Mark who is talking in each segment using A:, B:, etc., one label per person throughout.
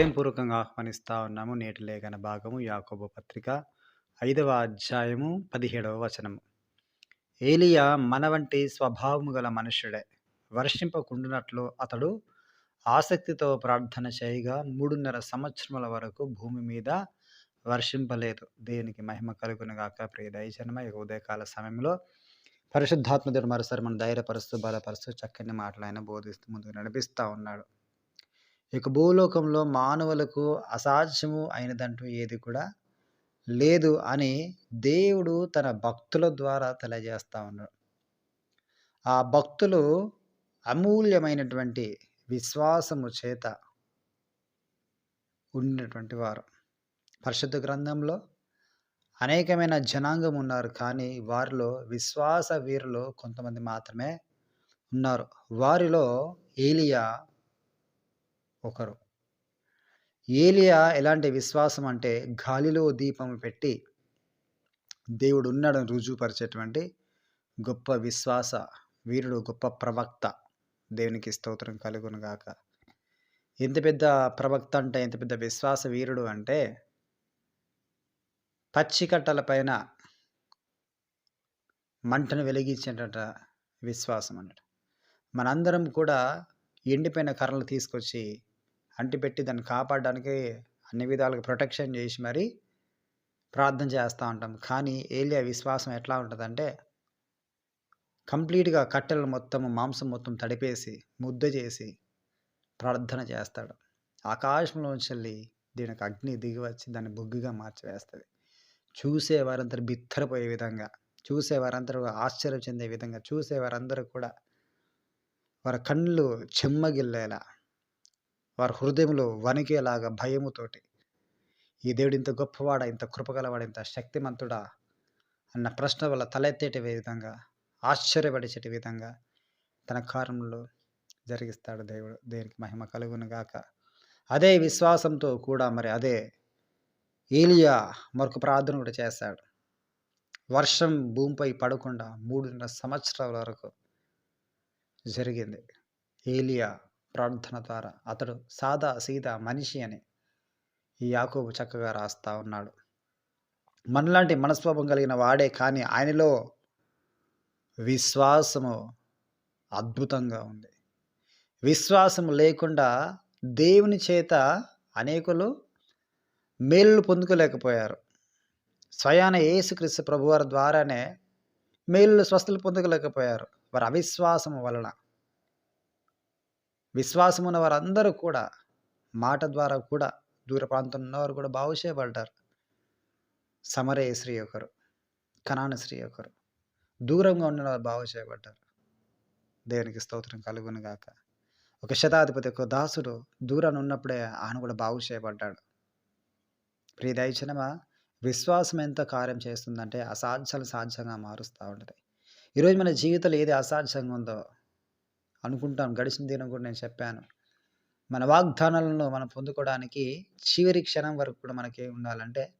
A: ప్రేమపూర్వకంగా ఆహ్వానిస్తా ఉన్నాము. నేటి లేఖన భాగము యాకోబు పత్రిక ఐదవ అధ్యాయము పదిహేడవ వచనము. ఏలియా మన వంటి స్వభావము గల మనుష్యుడే వర్షింపకుండునట్లు అతడు ఆసక్తితో ప్రార్థన చేయగా మూడున్నర సంవత్సరముల వరకు భూమి మీద వర్షింపలేదు. దేనికి మహిమ కలుగునుగాక ప్రియ దయజనమ ఈ ఉదయకాల సమయంలో పరిశుద్ధాత్మ దేవుడు మరోసారి మన ధైర్యపరుస్తూ బలపరుస్తూ చక్కని మాటలైన బోధిస్తూ ముందుకు నడిపిస్తూ ఉన్నాడు. ఇక భూలోకంలో మానవులకు అసాధ్యము అయినదంటూ ఏది కూడా లేదు అని దేవుడు తన భక్తుల ద్వారా తెలియజేస్తా ఉన్నాడు. ఆ భక్తులు అమూల్యమైనటువంటి విశ్వాసము చేత ఉండినటువంటి వారు. పరిశుద్ధ గ్రంథంలో అనేకమైన జనాంగం ఉన్నారు కానీ వారిలో విశ్వాస వీరులు కొంతమంది మాత్రమే ఉన్నారు. వారిలో ఏలియా ఒకరు. ఏలియా ఎలాంటి విశ్వాసం అంటే గాలిలో దీపం పెట్టి దేవుడు ఉన్నాడని రుజువుపరిచేటువంటి గొప్ప విశ్వాస వీరుడు గొప్ప ప్రవక్త. దేవునికి స్తోత్రం కలుగునుగాక. ఎంత పెద్ద ప్రవక్త అంటే ఎంత పెద్ద విశ్వాస వీరుడు అంటే పచ్చికట్టల పైన మంటను వెలిగించేట విశ్వాసం అన్నట్టు మనందరం కూడా ఎండిపోయిన కర్రలు తీసుకొచ్చి అంటిపెట్టి దాన్ని కాపాడడానికి అన్ని విధాలుగా ప్రొటెక్షన్ చేసి మరి ప్రార్థన చేస్తూ ఉంటాం. కానీ ఏలియా విశ్వాసం ఎట్లా ఉంటుందంటే కంప్లీట్గా కట్టెలు మొత్తం మాంసం మొత్తం తడిపేసి ముద్ద చేసి ప్రార్థన చేస్తాడు. ఆకాశంలోంచి వెళ్ళి దీనికి అగ్ని దిగి వచ్చి దాన్ని బొగ్గుగా మార్చివేస్తుంది. చూసేవారందరూ బిత్తరపోయే విధంగా చూసేవారందరూ ఆశ్చర్యం చెందే విధంగా చూసేవారందరూ కూడా వారి కళ్ళు చెమ్మగిల్లేలా వారి హృదయంలో వణికేలాగా భయముతోటి ఈ దేవుడు ఇంత గొప్పవాడా ఇంత కృపగలవాడు ఇంత శక్తిమంతుడా అన్న ప్రశ్న వల్ల తలెత్తేటి విధంగా ఆశ్చర్యపడిచేటి విధంగా తన కారణంలో జరిగిస్తాడు దేవుడు. దేనికి మహిమ కలుగును గాక. అదే విశ్వాసంతో కూడా మరి అదే ఏలియా మరొక ప్రార్థన కూడా చేశాడు వర్షం భూమిపై పడకుండా మూడున్నర సంవత్సరాల వరకు జరిగింది. ఏలియా ప్రార్థన ద్వారా అతడు సాదా సీదా మనిషి అని ఈ యాకోబు చక్కగా రాస్తా ఉన్నాడు. మనలాంటి మనస్వభం కలిగిన వాడే కానీ ఆయనలో విశ్వాసము అద్భుతంగా ఉంది. విశ్వాసము లేకుండా దేవుని చేత అనేకులు మేలు పొందుకోలేకపోయారు. స్వయాన యేసుక్రీస్తు ప్రభువారి ద్వారానే మేలు స్వస్థలు పొందుకోలేకపోయారు. వారి అవిశ్వాసము వలన విశ్వాసం ఉన్న వారందరూ కూడా మాట ద్వారా కూడా దూర ప్రాంతంలో ఉన్నవారు కూడా బాగు చేయబడ్డారు సమరే స్త్రీ ఒకరు కనాన స్త్రీ ఒకరు. దూరంగా ఉన్న వారు బాగు చేయబడ్డారు దేవునికి స్తోత్రం కలుగును గాక. ఒక శతాధిపతి ఒక దాసుడు దూరాన్ని ఉన్నప్పుడే ఆయన కూడా బాగు చేయబడ్డాడు ప్రియ దయచనమా విశ్వాసం ఎంత కార్యం చేస్తుందంటే అసాధ్యాలు సాధ్యంగా మారుస్తూ ఉంటుంది. ఈరోజు మన జీవితంలో ఏది అసాధ్యంగా ఉందో అనుకుంటాం గడిచిన దినం కూడా నేను చెప్పాను. మన వాగ్దానాలను మనం పొందుకోవడానికి చివరి క్షణం వరకు కూడా మనకి ఉండాలంటే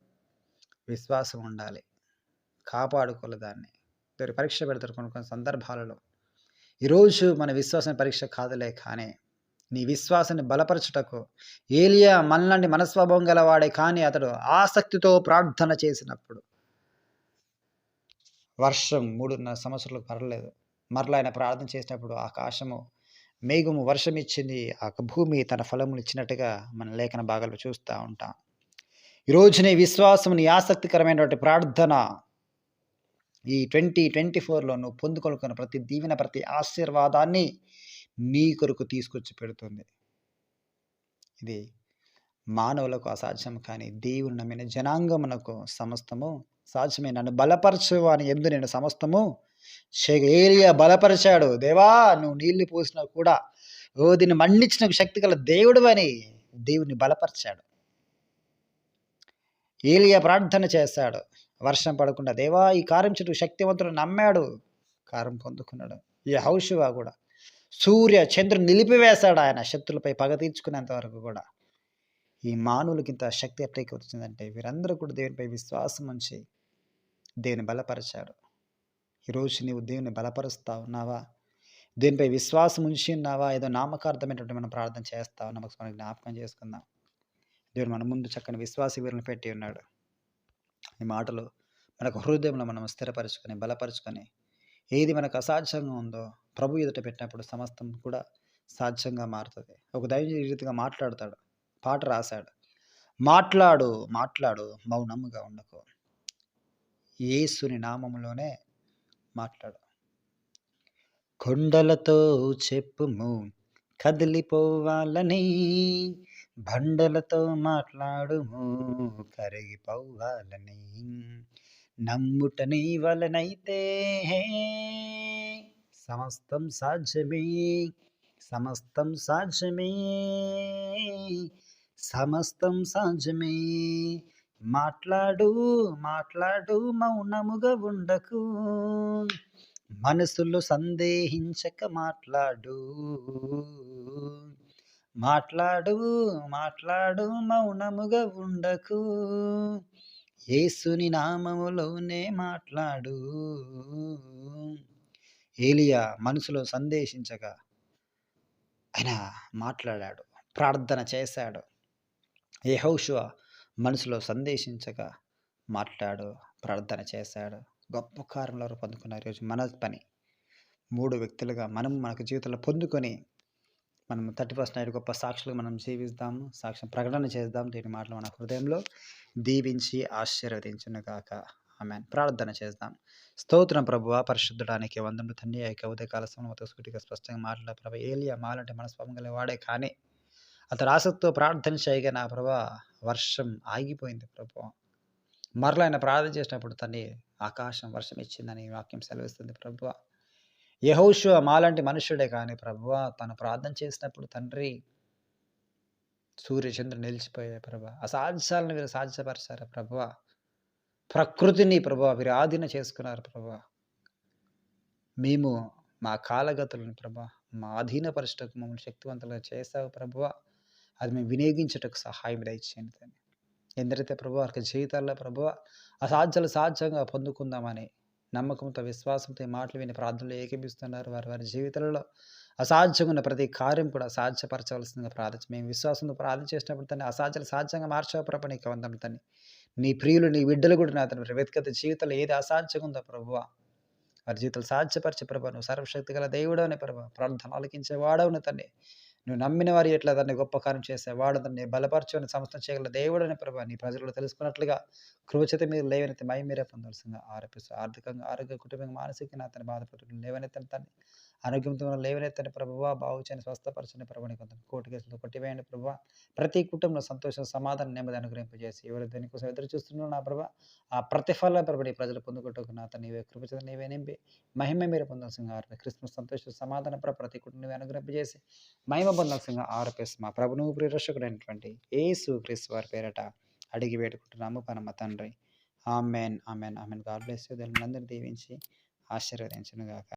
A: విశ్వాసం ఉండాలి. కాపాడుకోవాలి దాన్ని. వేరే పరీక్ష పెడతారు కొన్ని కొన్ని సందర్భాలలో. ఈరోజు మన విశ్వాసం పరీక్ష కాదులే కానీ నీ విశ్వాసాన్ని బలపరచుటకు ఏలియా మనలాంటి మనస్వభావం గలవాడే కానీ అతడు ఆసక్తితో ప్రార్థన చేసినప్పుడు వర్షం మూడున్నర సంవత్సరాలకు పర్లేదు. మరలా ఆయన ప్రార్థన చేసినప్పుడు ఆకాశము మేఘము వర్షం ఇచ్చింది ఆ భూమి తన ఫలములు ఇచ్చినట్టుగా మన లేఖన భాగాలు చూస్తూ ఉంటాం. ఈరోజు నీ విశ్వాసం నీ ఆసక్తికరమైనటువంటి ప్రార్థన. ఈ ట్వంటీ ట్వంటీ ఫోర్లో నువ్వు పొందుకొనుకున్న ప్రతి దీవెన ప్రతి ఆశీర్వాదాన్ని నీ కొరకు తీసుకొచ్చి పెడుతుంది. ఇది మానవులకు అసాధ్యం కానీ దేవుని నమ్మిన జనాంగమునకు సమస్తము సాధ్యమే. నన్ను బలపరచు అని ఎందు నేను సమస్తము ఏలియా బలపరిచాడు. దేవా నువ్వు నీళ్ళు పోసినా కూడా ఓ దీన్ని మన్నించిన శక్తి గల దేవుడు అని దేవుని బలపరిచాడు. ఏలియా ప్రార్థన చేశాడు. వర్షం పడకుండా దేవా ఈ కార్యం చుట్టూ శక్తివంతుడు నమ్మాడు. కారం పొందుకున్నాడు. ఈ హౌషువా కూడా. సూర్య చంద్రుడు నిలిపివేశాడు ఆయన శక్తులపై పగ తీర్చుకునేంత వరకు కూడా. ఈ మానవులకి ఇంత శక్తి ఎట్లయికి వచ్చిందంటే వీరందరూ కూడా దేవునిపై విశ్వాసం ఉంచి దేవుని బలపరిచాడు ఈరోజు నీవు దేవుని బలపరుస్తా ఉన్నావా దీనిపై విశ్వాసం ఉంచి ఉన్నావా ఏదో నామకార్థమైనటువంటి మనం ప్రార్థన చేస్తావు? నమస్కారం జ్ఞాపకం చేసుకుందాం. దేవుడు మన ముందు చక్కని విశ్వాస వీరులను పెట్టి ఉన్నాడు. ఈ మాటలు మనకు హృదయంలో మనం స్థిరపరచుకొని బలపరుచుకొని ఏది మనకు అసాధ్యంగా ఉందో ప్రభు ఎదుట పెట్టినప్పుడు సమస్తం కూడా సాధ్యంగా మారుతుంది. ఒక దైవ రీతిగా మాట్లాడతాడు పాట రాశాడు. మాట్లాడు మాట్లాడు మౌనముగా ఉండకు. యేసుని నామంలోనే మాట్లాడు కొండలతో చెప్పుము కదిలిపోవాలని బండలతో మాట్లాడుము కరిగిపోవాలని నమ్ముటని వలనైతే. సమస్తం సాధ్యమే సమస్తం సాధ్యమే సమస్తం సాధ్యమే. మాట్లాడు మాట్లాడు మౌనముగా ఉండకు. మనసులో సందేహించక మాట్లాడు. మాట్లాడు మాట్లాడు మౌనముగా ఉండకు. యేసుని నామములోనే మాట్లాడు. ఏలియా మనసులో సందేశించగా ఆయన మాట్లాడాడు ప్రార్థన చేశాడు. యెహోషువ మనసులో సందేశించగా మాట్లాడు ప్రార్థన చేశాడు. గొప్ప కార్యంలో పొందుకున్నారు ఈరోజు మన పని. మూడు వ్యక్తులుగా మనం మనకు జీవితంలో పొందుకొని మనం థర్టీ ఫస్ట్ నైట్ గొప్ప సాక్షులు మనం జీవిస్తాము. సాక్ష్యం ప్రకటన చేద్దాం. దీని మాటలు మన హృదయంలో దీవించి ఆశీర్వదించును కాక ఆమె ప్రార్థన చేద్దాం. స్తోత్రం ప్రభువ పరిశుద్ధడానికి వందములు తండ్రి యొక్క ఉదయకాల సమయంలో సూటిగా స్పష్టంగా మాట్లాడే ప్రభు ఏలియా మాలంటే మనస్వామి గల వాడే కానీ అతడు ఆసక్తితో ప్రార్థన చేయగా నా ప్రభా వర్షం ఆగిపోయింది ప్రభా. మరలా ఆయన ప్రార్థన చేసినప్పుడు తనే ఆకాశం వర్షం ఇచ్చిందని వాక్యం సెలవిస్తుంది ప్రభు. యహోషు మాలాంటి మనుష్యుడే కానీ ప్రభువ తను ప్రార్థన చేసినప్పుడు తండ్రి సూర్యచంద్రుడు నిలిచిపోయాయి ప్రభు. అసాధ్యాలను వీరు సాధ్యపరిచారు ప్రభు? ప్రకృతిని ప్రభు వీరు ఆధీన చేసుకున్నారు ప్రభు. మేము మా కాలగతులను ప్రభా మా అధీనపరచటకు మమ్మల్ని శక్తివంతులుగా చేసావు ప్రభువ అది మేము వినియోగించటకు సహాయం దయచేయండి తండ్రి. ఎందరైతే ప్రభు వారికి జీవితాల్లో ప్రభువ అసాధ్యాలు సాధ్యంగా పొందుకుందామని నమ్మకంతో విశ్వాసంతో ఈ మాటలు విని ప్రార్థనలు ఏకీపిస్తున్నారు. వారి వారి జీవితాలలో అసాధ్యంగా ఉన్న ప్రతి కార్యం కూడా సాధ్యపరచవలసిందిగా ప్రార్థన మేము విశ్వాసంతో ప్రార్థన చేసినప్పుడు తను అసాధ్యాలు సాధ్యంగా మార్చే ప్రభు నీకు వందం నీ ప్రియులు నీ బిడ్డలు కూడా నా తన వ్యక్తిగత జీవితంలో ఏది అసాధ్యంగా ఉందో ప్రభువ వారి జీవితాలు సాధ్యపరిచే ప్రభా నువ్వు సర్వశక్తి గల దేవుడు అనే ప్రార్థన ఆలకించే వాడవును తండ్రి. నువ్వు నమ్మిన వారి ఎట్లా దాన్ని గొప్ప కార్యం చేసే వాడు దాన్ని బలపరచుని సంస్థ చేయగల దేవుడు అనే ప్రభా నీ ప్రజలు తెలుసుకున్నట్లుగా కృపచేత మీరు లేవనెత్తి మై మీరే పొందాల్సిందిగా ఆరోపిస్తూ ఆర్థికంగా ఆరోగ్య కుటుంబంగా మానసికంగా అతని బాధపడుతుంది లేవనెత్తని తన్ని ఆరోగ్యంతో లేవనెత్తని ప్రభువా బాగు చేయని స్వస్థపరచని ప్రభుని కొంత కోటి కేసులు కొట్టివేయండి ప్రభావ ప్రతి కుటుంబంలో సంతోషం సమాధానం నెమ్మది అనుగ్రహింపజేసి ఎవరు దేనికోసం ఎదురు చూస్తున్నారో నా ప్రభా ఆ ప్రతిఫల ప్రభడి ప్రజలు పొందుకుంటూ నా తను నీవే కృపచేత నీవే నింపి మహిమ మీరు పొందాల్సిందిగా క్రిస్మస్ సంతోష సమాధాన ప్రతి కుటుంబం అనుగ్రహింపజేసి మహిమ పొందాల్సిందిగా ఆరోపేసి మా ప్రభును ప్రియరక్షకుడైనటువంటి ఏసు క్రీస్తు వారి పేరట అడిగి వేడుకుంటున్నాము పరమ తండ్రి. Amen amen amen. God bless you. అందరిని దీవించి ఆశీర్వదించను గాక